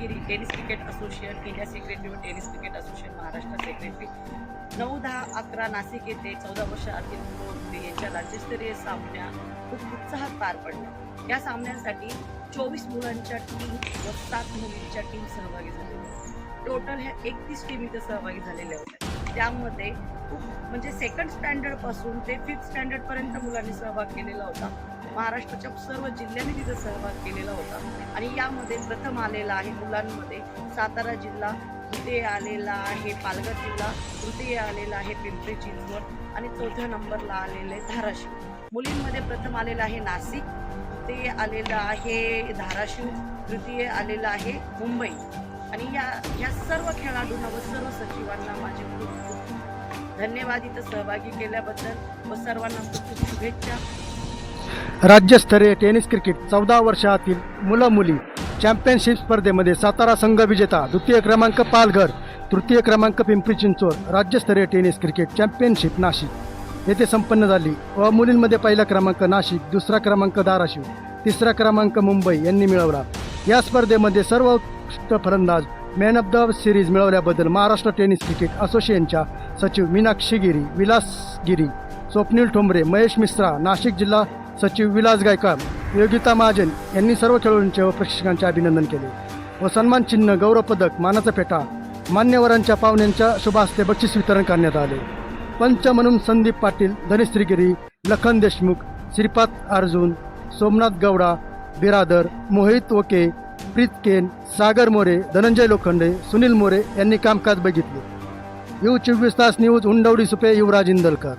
शिगिरी tennis cricket association India secretary व tennis cricket association Maharashtra secretary. नऊ दहा अकरा नाशिक येथे चौदा वर्ष आतील मुलं यांच्या राज्यस्तरीय सामन्या खूप उत्साहात पार पडल्या. या सामन्यांसाठी चोवीस मुलांच्या टीम व सात मुलींच्या टीम सहभागी झालेल्या टोटल ह्या एकतीस टीम इथं सहभागी झालेल्या होत्या. त्यामध्ये खूप म्हणजे सेकंड स्टँडर्डपासून ते फिफ्थ स्टँडर्डपर्यंत मुलांनी सहभाग केलेला होता. महाराष्ट्राच्या सर्व जिल्ह्यांनी तिथे सहभाग केलेला होता. आणि यामध्ये प्रथम आलेला आहे मुलांमध्ये सातारा जिल्हा तृतीय आलेला आहे पालघर जिल्हा तृतीय आलेला आहे पिंपरी चिंचवड आणि चौथ्या नंबरला आलेले धाराशिव. मुलींमध्ये प्रथम आलेला आहे नाशिक ते आलेलं आहे धाराशिव तृतीय आलेलं आहे मुंबई. आणि या या सर्व खेळाडूंना व सर्व सचिवांना माझे खूप खूप धन्यवाद. इथं सहभागी केल्याबद्दल व सर्वांना खूप खूप शुभेच्छा. राज्यस्तरीय टेनिस क्रिकेट चौदा वर्षातील मुलं मुली चॅम्पियनशिप स्पर्धेमध्ये सातारा संघ विजेता द्वितीय क्रमांक पालघर तृतीय क्रमांक पिंपरी चिंचवड राज्यस्तरीय टेनिस क्रिकेट चॅम्पियनशिप नाशिक. येथे संपन्न झाली. व मुलींमध्ये पहिला क्रमांक नाशिक दुसरा क्रमांक धाराशिव तिसरा क्रमांक मुंबई यांनी मिळवला. या स्पर्धेमध्ये सर्व उत्कृष्ट फलंदाज मॅन ऑफ द सिरीज मिळवल्याबद्दल महाराष्ट्र टेनिस क्रिकेट असोसिएशनच्या सचिव मीनाक्षी गिरी विलास गिरी स्वप्नील ठोंबरे महेश मिश्रा नाशिक जिल्हा सचिव विलास गायकवाड योगिता महाजन यांनी सर्व खेळाडूंचे व प्रशिक्षकांचे अभिनंदन केले. व सन्मान चिन्ह गौरव पदक मानाचा फेटा मान्यवरांच्या पाहुण्यांच्या शुभास्ते बक्षीस वितरण करण्यात आले. पंच म्हणून संदीप पाटील धनेश गिरी लखन देशमुख श्रीपाद अर्जुन सोमनाथ गौडा बिरादर मोहित ओके प्रीत केन सागर मोरे धनंजय लोखंडे सुनील मोरे यांनी कामकाज बघितले. यू चोवीस तास न्यूज हुंडवडी सुपे युवराज इंदलकर.